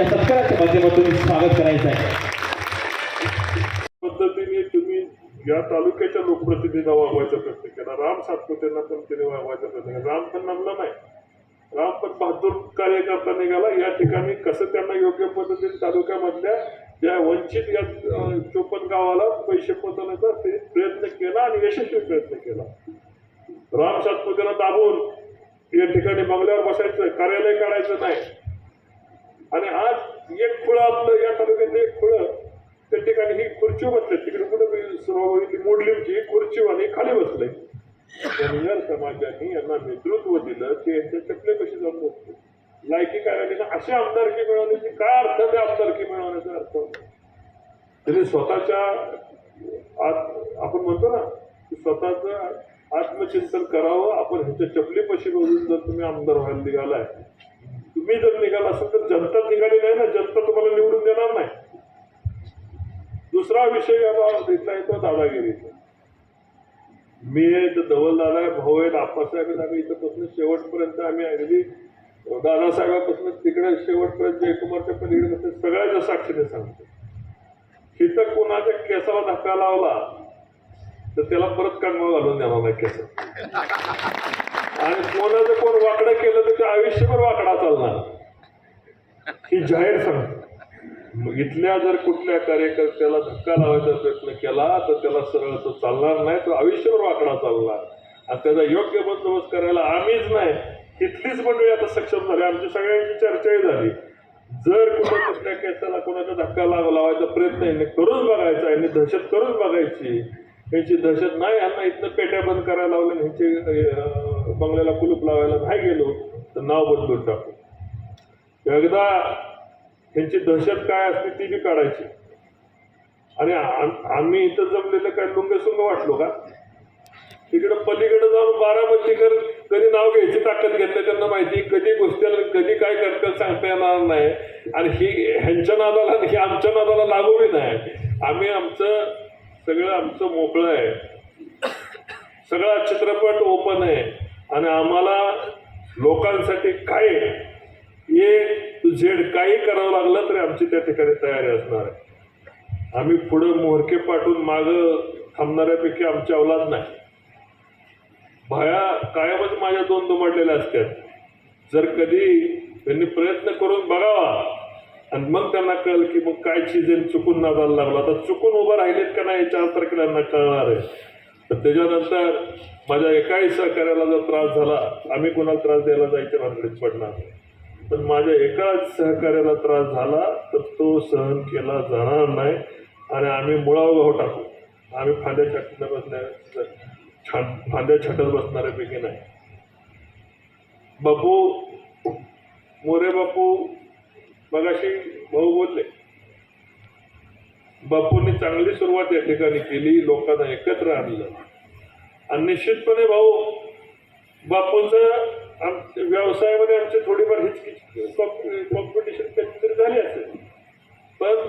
या सत्काराच्या माध्यमातून स्वागत करायचं आहे. पद्धतीने तुम्ही या तालुक्याच्या लोकप्रतिनिधीला वागवायचा प्रयत्न केला. राम सातपुतेंना पण तिने वागवायचा प्रयत्न केला. राम पण नमला नाही. राम पण बहादूर कार्यकर्ता निघाला. या ठिकाणी कसं त्यांना योग्य पद्धतीने तालुक्यामधल्या ज्या वंचित या चोपन गावाला पैसे पोहोचवण्याचा ते प्रयत्न केला आणि यशस्वी प्रयत्न केला. राम सातपुतेला दाबून या ठिकाणी बंगल्यावर बसायचं कार्यालय काढायचं नाही. आणि आज एक खुळं आपलं या तालुक्यात एक खुळं त्या ठिकाणी ही खुर्ची बसले. तिकडे कुठे सुरुवात मोडली म्हणजे ही खुर्ची आणि खाली बसले. धनगर समाजाने यांना नेतृत्व दिलं ते यांच्या चपलेपाशी जाऊन बसते लायकी काय ना अशी आमदारकी मिळवण्याची काय अर्थ त्या आमदारकी मिळवण्याचा अर्थ? त्यांनी स्वतःच्या आत आपण म्हणतो ना की स्वतःचं आत्मचिंतन करावं. आपण ह्याच्या चपलीपाशी बघून जर तुम्ही आमदार व्हायला निघालाय तुम्ही जर निघाला असेल तर जनता निघाली नाही ना जनता तुम्हाला निवडून देणार नाही. दुसरा विषय आता देता येतो दादागिरीचा. मी धवल दादा भाऊ आहेत आप्पासाहेब आम्ही इथंपासून शेवटपर्यंत आम्ही अगदी दादासाहेबापासून तिकडे शेवटपर्यंत जयकुमारच्या पलीकडे सगळ्याच्या साक्षीने सांगतो. तिथं कोणाच्या केसाला धक्का लावला तर त्याला परत कांगवा घालून देणार नाही केस. आणि कोणाचं कोण वाकडं केलं तर ते आयुष्यभर वाकडा चालणार. ही जाहीर सांग मग इथल्या जर कुठल्या कार्यकर्त्याला धक्का लावायचा प्रयत्न केला तर त्याला सरळ तो चालणार नाही तो आयुष्यभर वाकडा चालणार. आणि त्याचा योग्य बंदोबस्त करायला आम्हीच नाही. तिथलीच मंडळी आता सक्षम झाली. आमची सगळ्यांची चर्चाही झाली. जर कुठं कुठल्या केसाला कोणाचा धक्का लाव लावायचा प्रयत्न यांनी करून बघायचा यांनी दहशत करून बघायची. यांची दहशत नाही यांना इथनं पेट्या बंद करायला लावल्या ह्यांची बंगल्याला कुलूप लावायला नाही गेलो तर नाव बदलून टाकू. एकदा ह्यांची दहशत काय असते ती बी काढायची. आणि आम- आम्ही इथं जमलेलं काय लुंगसुंग वाटलो का? तिकडं पलीकडे जाऊन बारा बारामतीकर कधी नाव घ्यायची ताकद घेतली त्यांना माहिती कधी गोष्टी कधी काय करतात सांगता येणार नाही. आणि ही ह्यांच्या नादाला हे आमच्या नादाला लागू बी नाही. आम्ही आमचं सगळं आमचं मोकळं आहे. सगळा चित्रपट ओपन आहे. आणि आम्हाला लोकांसाठी काय ए टू झेड काही करावं लागलं तरी आमची त्या ठिकाणी तयारी असणार आहे. आम्ही पुढं मोहरके पाठवून मागं थांबणाऱ्यापैकी आमची अवलाद नाही. भाया कायमच माझ्या दोन दुमडलेल्या असतात. जर कधी त्यांनी प्रयत्न करून बघावा आणि मग त्यांना कळलं की मग काय चीज चुकून चुकून जायला लागला. आता चुकून उभं राहिलेत का नाही चार तारखेला कळणार आहे. तर त्याच्यानंतर माझ्या एकाही सहकार्याला जर त्रास झाला आम्ही कोणाला त्रास द्यायला जायचं भानगडीत पडणार पण माझ्या एकाच सहकार्याला त्रास झाला तर तो सहन केला जाणार नाही आणि आम्ही मुळावगाव टाकू. आम्ही फांद्या छाटल्या बसण्या छाट फांद्या छाटत बसणाऱ्यापैकी नाही. बापू मोरे बापू मगाशी भाऊ बोलले बापूंनी चांगली सुरुवात या ठिकाणी केली लोकांना एकत्र आणलं. आणि निश्चितपणे भाऊ बापूंचं आम व्यवसायामध्ये आमची थोडीफार हिचकिच कॉम्पिटिशन कधीतरी झाली असेल. पण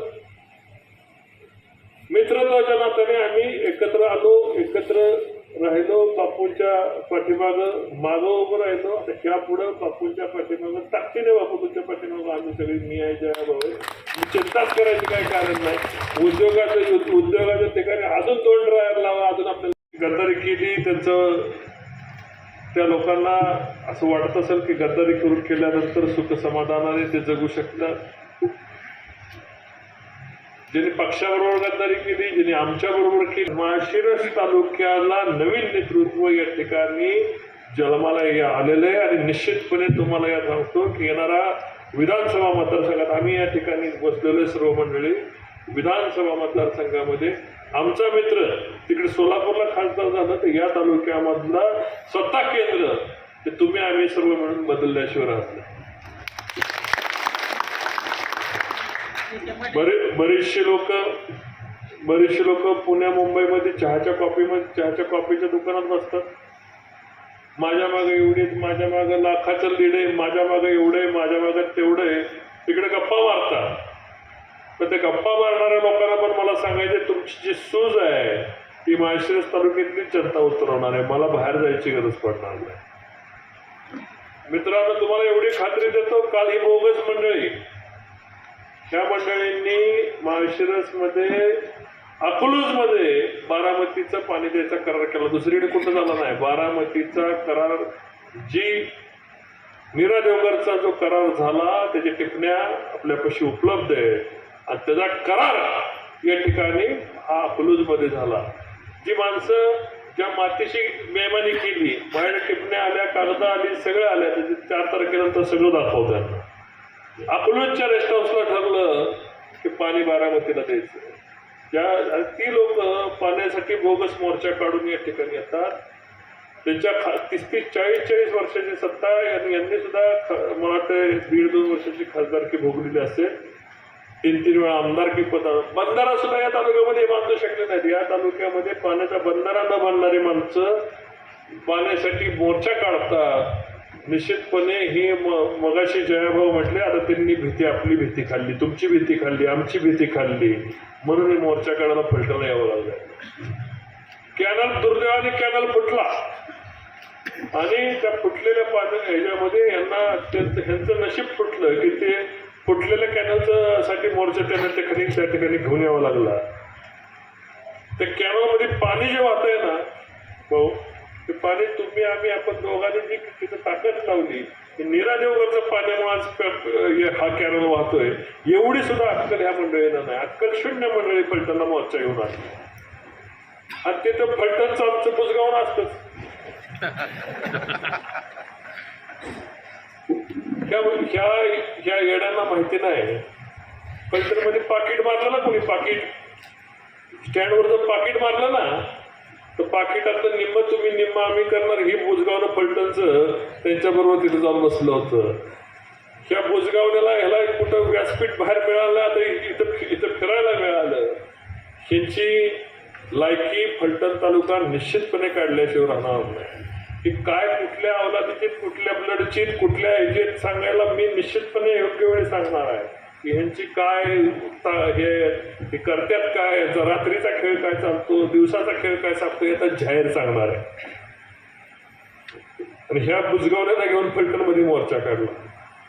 मित्रत्वाच्या नात्याने आम्ही एकत्र आलो एकत्र राहिलो बापूंच्या पाठीमागं मागं उभं राहिलो. आता ह्या पुढं बापूंच्या पाठीमागं ताकदीने तुमच्या पाठीमागं आम्ही सगळी मी आहे जया भाऊ आहे. मी चिंताच करायची काही कारण नाही. उद्योगाचं उद्योगाच्या ठिकाणी अजून दोन ड्रायर लावा अजून आपल्याला गद्दारी केली त्यांचं त्या लोकांना असं वाटत असेल की गद्दारी करून केल्यानंतर सुख समाधानाने ते जगू शकतात. ज्यांनी पक्षाबरोबर गद्दारी केली ज्यांनी आमच्या बरोबर केली माळशिरस तालुक्याला नवीन नेतृत्व या ठिकाणी जन्माला या आलेलं आहे आणि निश्चितपणे तुम्हाला या सांगतो की येणारा विधानसभा मतदारसंघात आम्ही या ठिकाणी बसलेलो सर्व मंडळी. विधानसभा मतदारसंघामध्ये आमचा मित्र तिकडे सोलापूरला खासदार झाला तर या तालुक्यामधला स्वतः केंद्र ते तुम्ही आम्ही सर्व मिळून बदलल्याशिवाय राहत बरे बरेचसे लोक बरेचसे लोक पुण्या मुंबईमध्ये चहाच्या कॉफीमध्ये चहाच्या कॉफीच्या दुकानात बसतात. माझ्या मागे एवढे माझ्या मागे लाखाचं लीड आहे माझ्या मागे एवढं आहे माझ्या मागे तेवढं आहे. तिकडे गप्पा मारतात. पण ते गप्पा मारणाऱ्या लोकांना पण मला सांगायचे तुमची जी सूज आहे ती माळशिरस तालुक्यातली जनता उतरवणार आहे. मला बाहेर जायची गरज पडणार नाही. मित्रांनो तुम्हाला एवढी खात्री देतो काल ही बोगस मंडळी त्या मंडळींनी माळशिरसमध्ये अकलूजमध्ये बारामतीचं पाणी द्यायचा करार केला. दुसरीकडे कुठं झाला नाही. बारामतीचा करार जी मीरा देवगरचा जो करार झाला त्याच्या टिपण्या आपल्यापाशी उपलब्ध आहे. आणि त्याचा करार या ठिकाणी हा अकलूजमध्ये झाला. जी माणसं ज्या मातीशी बेमानी केली बाहेर टिपण्या आल्या कागदा आली सगळं आल्या त्याचे चार तारखेनंतर सगळं दाखवतात. अकलूजच्या रेस्ट हाऊसला ठरलं की पाणी बारामतीला द्यायचं. त्या ती लोक पाण्यासाठी बोगस मोर्चा काढून या ठिकाणी येतात. त्यांच्या खा तीस तीस चाळीस चाळीस वर्षाची सत्ता यांनी यांनी सुद्धा मला वाटतं दीड दोन वर्षाची खासदारकी भोगलेली असेल. तीन तीन वेळा आमदारकी पद बंधारा सुद्धा या तालुक्यामध्ये बांधू शकले नाहीत. या तालुक्यामध्ये पाण्याचा बंधारा न बांधणारी माणसं पाण्यासाठी मोर्चा काढतात. निश्चितपणे ही म मगाशी जयाभाऊ म्हटले आता त्यांनी भीती आपली भीती खाल्ली तुमची भीती खाल्ली आमची भीती खाल्ली. म्हणून हे मोर्चा काढायला फलटायला यावं लागलं. कॅनल दुर्दैवाने कॅनल फुटला. आणि त्या फुटलेल्या पाण्या ह्याच्यामध्ये यांना त्यांचं ह्यांचं नशीब फुटलं की ते फुटलेल्या कॅनलचं साठी मोर्चा त्यांना त्या ठिकाणी त्या ठिकाणी घेऊन यावा लागला. त्या कॅनलमध्ये पाणी जे वाहत आहे ना भाऊ ते पाणी तुम्ही आम्ही आपण दोघांनी जी तिथं ताकद लावली नीरा देवगडचं पाण्यामुळे आज हा कॅनल वाहतोय. एवढी सुद्धा अक्कल ह्या मंडळीनं नाही. अक्कल शून्य मंडळी फलटणला मोर्चा येऊन आली. आणि तिथं फलटणचं आमचं पुसगावून असतंच. ह्या ह्या ह्या येड्यांना माहिती नाही. मध्ये पाकिट मारलं ना कोणी? पाकिट स्टँडवर जर पाकिट मारलं ना तर पाकिटातलं निम्म तुम्ही निम्म आम्ही करणार. ही बुजगावनं फलटणचं त्यांच्याबरोबर तिथे जाऊन बसलं होतं. ह्या बुजगावण्याला ह्याला कुठं व्यासपीठ बाहेर मिळालं आता इथं इथं फिरायला मिळालं. ह्यांची लायकी फलटण तालुका निश्चितपणे काढल्याशिवाय राहणार नाही. की काय कुठल्या अवलादीचे कुठल्या ब्लडची कुठल्या ह्याचे सांगायला मी निश्चितपणे योग्य वेळी सांगणार आहे. की ह्यांची काय हे हे करत्यात काय? याचा रात्रीचा खेळ काय चालतो दिवसाचा खेळ काय चालतो याचा जाहीर सांगणार आहे. आणि ह्या बुजगावण्याला घेऊन फलटणमध्ये मोर्चा काढला.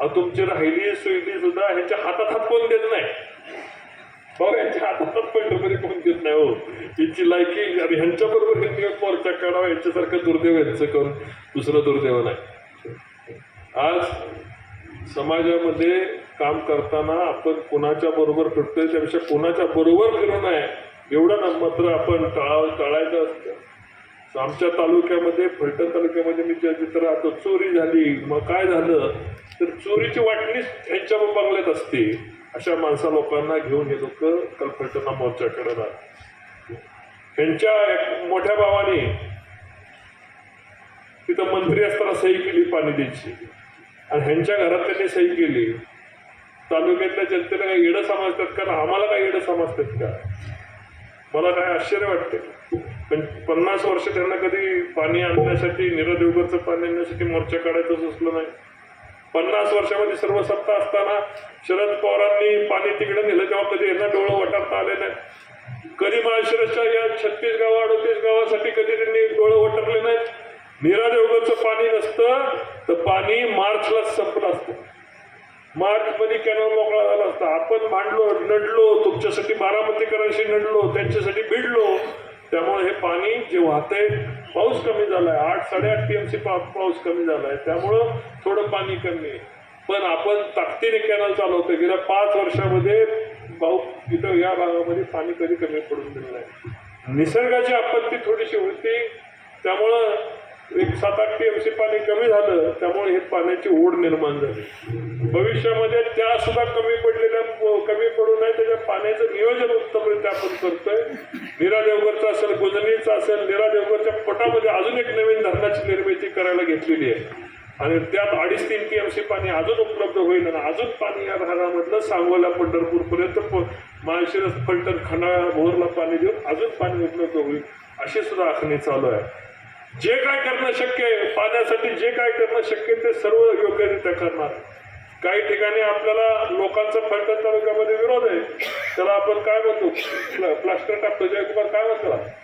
अहो तुमची राहिली सुईली सुद्धा ह्यांच्या हातात हात कोण देत नाही? भाऊ यांच्या हातात फलटणमध्ये कोण देत नाही हो? यांची लायकी आणि ह्यांच्या बरोबर ह्यांनी मोर्चा काढावा यांच्यासारखं दुर्दैव यांचं करून दुसरं दुर्दैव नाही. आज समाजामध्ये काम करताना आपण कोणाच्या बरोबर फिरतोय त्यापेक्षा कोणाच्या बरोबर करणं आहे एवढं ना मात्र आपण टाळ टाळायचं असतं. आमच्या तालुक्यामध्ये फलटण तालुक्यामध्ये मी ज्या जिथं राहतो चोरी झाली मग काय झालं तर चोरीची वाटणीच ह्यांच्या बंगल्यात असते. अशा माणसा लोकांना घेऊन हे लोक काल फलटणा मोर्चा करणार ह्यांच्या मोठ्या भावाने तिथं मंत्री असताना सही केली पाणी द्यायची. आणि ह्यांच्या घरात त्यांनी सही केली. तालुक्यातल्या जनतेला काही येडं समजतात का? आम्हाला काय येडं समजतात का? मला काय आश्चर्य वाटते. पण पन्नास वर्ष त्यांना कधी पाणी आणण्यासाठी नीरज पाणी आणण्यासाठी मोर्चा काढायचं सुचलं नाही. पन्नास वर्षामध्ये सर्व सत्ता असताना शरद पवारांनी पाणी तिकडे नेलं तेव्हा कधी यांना डोळं वटारता आले नाही. कधी माळशिरसच्या या छत्तीस गाव अडतीस गावासाठी कधी त्यांनी डोळं वटरले नाहीत? निरादेवगरचं पाणी नसतं तर पाणी मार्चला संपलं असतं. मार्च मध्ये कॅनल मोकळा झाला असता. आपण भांडलो नडलो तुमच्यासाठी बारामतीकरांशी नडलो त्यांच्यासाठी भिडलो. त्यामुळे हे पाणी जे वाहतंय पाऊस कमी झालाय. आठ साडेआठ टीएमसी पाऊस कमी झालाय. त्यामुळं थोडं पाणी कमी आहे. पण आपण ताकदीने कॅनल चालवतोय. गेल्या पाच वर्षामध्ये भाऊ इथं या भागामध्ये पाणी कधी कमी पडून दिलं आहे? निसर्गाची आपत्ती थोडीशी होती. त्यामुळं एक सात आठ टी एवंसी पाणी कमी झालं त्यामुळे हे पाण्याची ओढ निर्माण झाली. भविष्यामध्ये त्या सुद्धा कमी पडलेल्या कमी पडू नये त्याच्या पाण्याचं नियोजन उत्तमरित्या आपण करतोय. नीरा देवगरचं असेल गुजनीचं असेल नीरा देवगरच्या पटामध्ये अजून एक नवीन धरणाची निर्मिती करायला घेतलेली आहे. आणि त्यात अडीच तीन टी एम सी पाणी अजून उपलब्ध होईल आणि अजून पाणी या भागामधलं सांगोला पंढरपूरपर्यंत प- माळशिरस फलटण खंडाळा भोरला पाणी देऊन अजून पाणी उपलब्ध होईल अशी सुद्धा आखणी चालू आहे. जे काय करणं शक्य आहे पाण्यासाठी जे काय करणं शक्य ते सर्व योग्यरित्या करणार. काही ठिकाणी आपल्याला लोकांचा फलटण तालुक्यामध्ये विरोध आहे. त्याला आपण काय म्हणतो? प्लास्टर टाकतो. जयकुमार काय म्हणतो?